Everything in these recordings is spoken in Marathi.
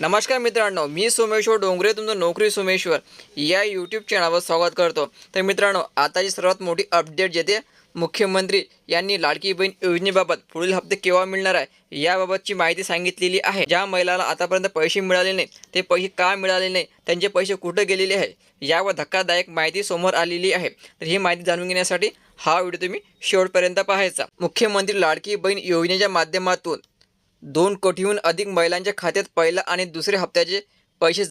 नमस्कार मित्रांनो मी सोमेश्वर डोंगरे तुमचं नोकरी सोमेश्वर या यूट्यूब चॅनलवर स्वागत करतो. तर मित्रांनो आताची सर्वात मोठी अपडेट येते मुख्यमंत्री यांनी लाडकी बहीण योजनेबाबत पुढील हप्ते केव्हा मिळणार आहे याबाबतची माहिती सांगितलेली आहे. ज्या महिलाला आतापर्यंत पैसे मिळाले नाही ते पैसे का मिळाले नाही त्यांचे पैसे कुठे गेलेले आहे यावर धक्कादायक माहिती समोर आलेली आहे. तर ही माहिती जाणून घेण्यासाठी हा व्हिडिओ तुम्ही शेवटपर्यंत पाहायचा. मुख्यमंत्री लाडकी बहीण योजनेच्या माध्यमातून दोन कोटीहून अधिक महिलांच्या खात्यात पहिल्या आणि दुसऱ्या हप्त्याचे पैसे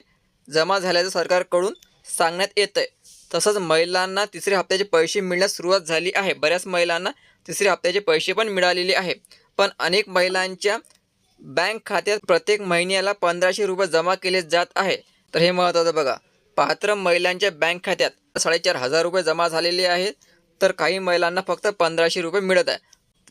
जमा झाल्याचं सरकारकडून सांगण्यात येतं आहे तसंच महिलांना तिसऱ्या हप्त्याचे पैसे मिळण्यास सुरुवात झाली आहे. बऱ्याच महिलांना तिसऱ्या हप्त्याचे पैसे पण मिळालेले आहे. पण अनेक महिलांच्या बँक खात्यात प्रत्येक महिन्याला पंधराशे रुपये जमा केले जात आहे. तर हे महत्त्वाचं बघा. पात्र महिलांच्या बँक खात्यात साडेचार हजार रुपये जमा झालेले आहेत. तर काही महिलांना फक्त पंधराशे रुपये मिळत आहे.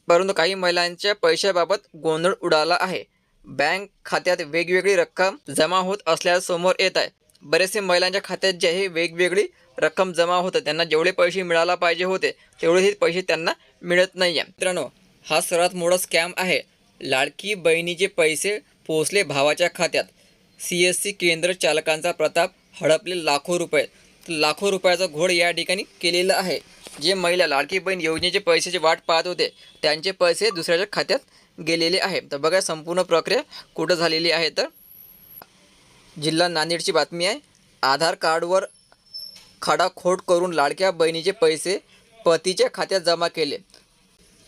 परंतु काही महिलांच्या पैशाबाबत गोंधळ उडाला आहे. बँक खात्यात वेगवेगळी रक्कम जमा होत असल्यासमोर येत आहे. बरेचसे महिलांच्या खात्यात जे आहे वेगवेगळी रक्कम जमा होतं त्यांना जेवढे पैसे मिळायला पाहिजे होते तेवढे हे पैसे त्यांना मिळत नाही आहे मित्रांनो हा सर्वात मोठा स्कॅम आहे. लाडकी बहिणीचे पैसे पोचले भावाच्या खात्यात. सी एस सी केंद्र चालकांचा प्रताप हडपले लाखो रुपये. लाखो रुपयाचा घोड या ठिकाणी केलेला आहे. जे महिला लाडकी बहीण योजनेचे पैशाची वाट पाहत होते त्यांचे पैसे दुसऱ्याच्या खात्यात गेलेले आहे. तर बघा संपूर्ण प्रक्रिया कुठं झालेली आहे तर जिल्हा नांदेडची बातमी आहे. आधार कार्डवर खडाखोट करून लाडक्या बहिणीचे पैसे पतीच्या खात्यात जमा केले.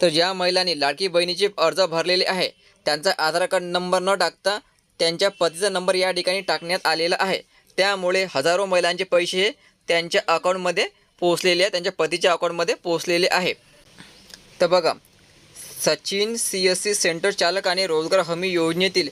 तर ज्या महिलांनी लाडकी बहिणीचे अर्ज भरलेले आहे त्यांचा आधार कार्ड नंबर न टाकता त्यांच्या पतीचा नंबर या ठिकाणी टाकण्यात आलेला आहे. त्यामुळे हजारो महिलांचे पैसे हे त्यांच्या अकाउंटमध्ये पोचलेले आहे त्यांच्या पतीच्या अकाउंटमध्ये पोचलेले आहे. तर बघा Sachin C S C centre चालक आणि रोजगार हमी योजनेतील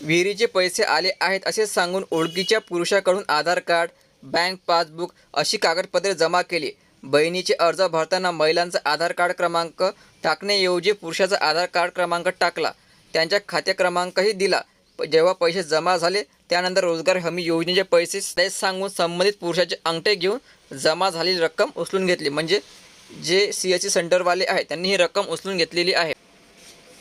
विहिरीचे पैसे आले आहेत असे सांगून ओळखीच्या पुरुषाकडून आधार कार्ड बँक पासबुक अशी कागदपत्रे जमा केली. बहिणीचे अर्ज भरताना महिलांचा आधार कार्ड क्रमांक टाकण्याऐवजी पुरुषाचा आधार कार्ड क्रमांक टाकला. त्यांच्या खाते क्रमांकही दिला. जेव्हा पैसे जमा झाले त्यानंतर रोजगार हमी योजनेचे पैसे ते सांगून संबंधित पुरुषाचे अंगठे घेऊन जमा झालेली रक्कम उचलून घेतली. म्हणजे जे सी एस सी सेंटरवाले आहे त्यांनी ही रक्कम उचलून घेतलेली आहे.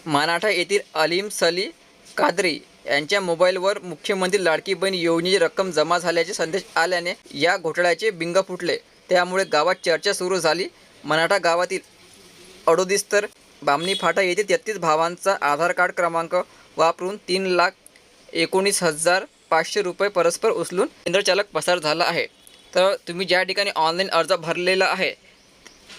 मानाठा येथील अलीम सली कादरी यांच्या मोबाईलवर मुख्यमंत्री लाडकी बहीण योजनेची रक्कम जमा झाल्याचे संदेश आल्याने या घोटाळ्याचे बिंग फुटले. त्यामुळे गावात चर्चा सुरू झाली. मराठा गावातील अडोदिस्तर बामणी फाटा येथे तेहतीस भावांचा आधार कार्ड क्रमांक वापरून तीन लाख एकोणीस हजार पाचशे रुपये परस्पर उचलून इंद्रचालक पसार झाला आहे. तर तुम्ही ज्या ठिकाणी ऑनलाईन अर्ज भरलेला आहे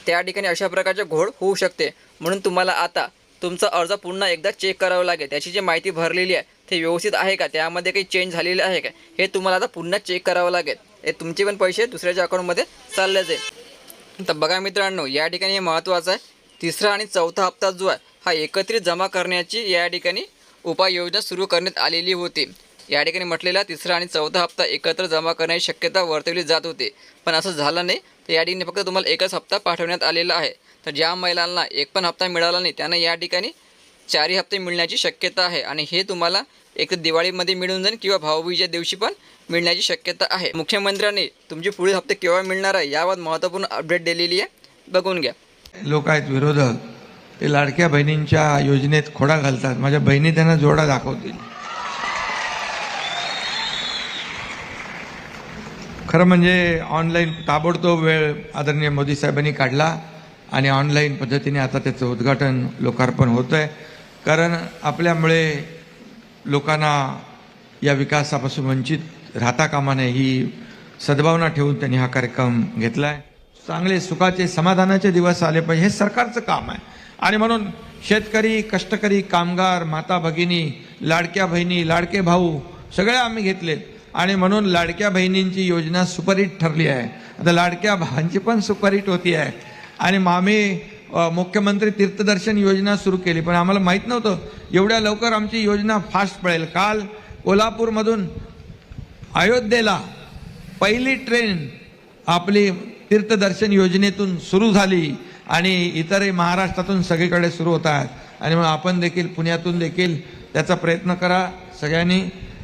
त्या ठिकाणी अशा प्रकारचे घोळ होऊ शकते. म्हणून तुम्हाला आता तुमचा अर्ज पुन्हा एकदा चेक करावं लागेल. त्याची जी माहिती भरलेली आहे ते व्यवस्थित आहे का? त्यामध्ये काही चेंज झालेले आहे का? हे तुम्हाला आता पुन्हा चेक करावं लागेल. हे तुमचे पण पैसे दुसऱ्याच्या अकाउंटमध्ये चालले जाईल. तर बघा मित्रांनो या ठिकाणी हे महत्त्वाचं आहे. तिसरा आणि चौथा हप्ता जो आहे हा एकत्रित जमा करण्याची या ठिकाणी उपाययोजना सुरू करण्यात आलेली होती. या ठिकाणी म्हटलेला तिसरा आणि चौथा हप्ता एकत्र जमा करण्याची शक्यता वर्तवली जात होती. पण असं झालं नाही. तर या ठिकाणी फक्त तुम्हाला एकच हप्ता पाठवण्यात आलेला आहे. तर ज्या महिलांना एक पण हप्ता मिळाला नाही त्यांना या ठिकाणी चारही हप्ते मिळण्याची शक्यता आहे. आणि हे तुम्हाला एक तर दिवाळीमध्ये मिळून जाईल किंवा भाऊबीजेच्या दिवशी पण मिळण्याची शक्यता आहे. मुख्यमंत्र्यांनी तुमचे पुढील हप्ते केव्हा मिळणार आहे यावर महत्त्वपूर्ण अपडेट दिलेली आहे. बघून घ्या. लोक आहेत विरोधक. ते लाडक्या बहिणींच्या योजनेत खोडा घालतात. माझ्या बहिणी त्यांना जोडा दाखवतील. खरं म्हणजे ऑनलाईन ताबडतोब वेळ आदरणीय मोदी साहेबांनी काढला आणि ऑनलाईन पद्धतीने आता त्याचं उद्घाटन लोकार्पण होतं आहे कारण आपल्यामुळे लोकांना या विकासापासून वंचित राहता कामा नये ही सद्भावना ठेवून त्यांनी हा कार्यक्रम घेतला आहे चांगले सुखाचे समाधानाचे दिवस आले पाहिजे हे सरकारचं काम आहे. आणि म्हणून शेतकरी कष्टकरी कामगार माता भगिनी लाडक्या बहिणी लाडके भाऊ सगळे आम्ही घेतलेत. आणि म्हणून लाडक्या बहिणींची योजना सुपरहिट ठरली आहे. आता लाडक्या भावांची पण सुपरहिट होती आहे. आणि मामी मुख्यमंत्री तीर्थदर्शन योजना सुरू केली पण आम्हाला माहीत नव्हतं. एवढ्या लवकर आमची योजना फास्ट पळेल काल कोल्हापूरमधून अयोध्येला पहिली ट्रेन आपली तीर्थदर्शन योजनेतून सुरू झाली आणि इतरही महाराष्ट्रातून सगळीकडे सुरू होत आहेत. आणि मग आपण देखील पुण्यातून देखील त्याचा प्रयत्न करा. सगळ्यांनी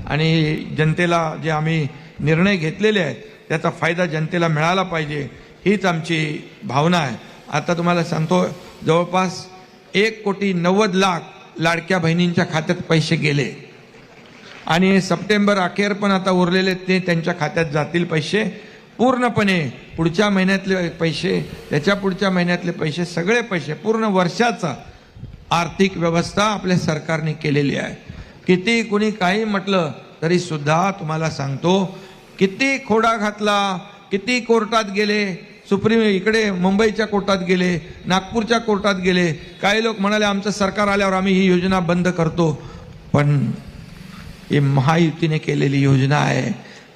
आणि जनतेला जे आम्ही निर्णय घेतलेले आहेत त्याचा फायदा जनतेला मिळाला पाहिजे हीच आमची भावना आहे. आता तुम्हाला सांगतो जवळपास एक कोटी नव्वद लाख लाडक्या बहिणींच्या खात्यात पैसे गेले. आणि सप्टेंबर अखेर पण आता उरलेले ते त्यांच्या खात्यात जातील पैसे. पूर्णपणे पुढच्या महिन्यातले पैसे त्याच्या पुढच्या महिन्यातले पैसे सगळे पैसे पूर्ण वर्षाचा आर्थिक व्यवस्था आपल्या सरकारने केलेली आहे. किती कुणी काही म्हटलं तरी सुद्धा तुम्हाला सांगतो किती खोडा घातला किती कोर्टात गेले सुप्रीम इकडे मुंबईच्या कोर्टात गेले नागपूरच्या कोर्टात गेले काही लोक म्हणाले आमचं सरकार आल्यावर आम्ही ही योजना बंद करतो. पण ही महायुतीने केलेली योजना आहे.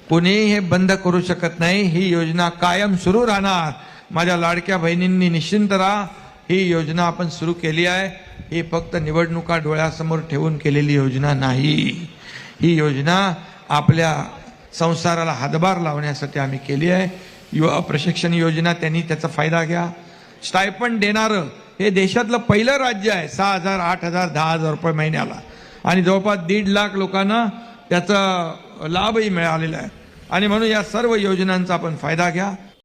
कोणीही हे बंद करू शकत नाही ही योजना कायम सुरू राहणार. माझ्या लाडक्या बहिणींनी निश्चिंत राहा ही योजना आपण सुरू केली आहे. ही फक्त निवडणुका डोळ्यासमोर ठेवून केलेली योजना नाही. ही योजना आपल्या संसाराला हातभार लावण्यासाठी आम्ही केली आहे. युवा प्रशिक्षण योजना त्यांनी त्याचा फायदा घ्या. स्टायपंड देणारं हे देशातलं पहिलं राज्य आहे सहा हजार आठ हजार दहा हजार रुपये महिन्याला. आणि जवळपास दीड लाख लोकांना त्याचा लाभही मिळालेला आहे. आणि म्हणून या सर्व योजनांचा आपण फायदा घ्या.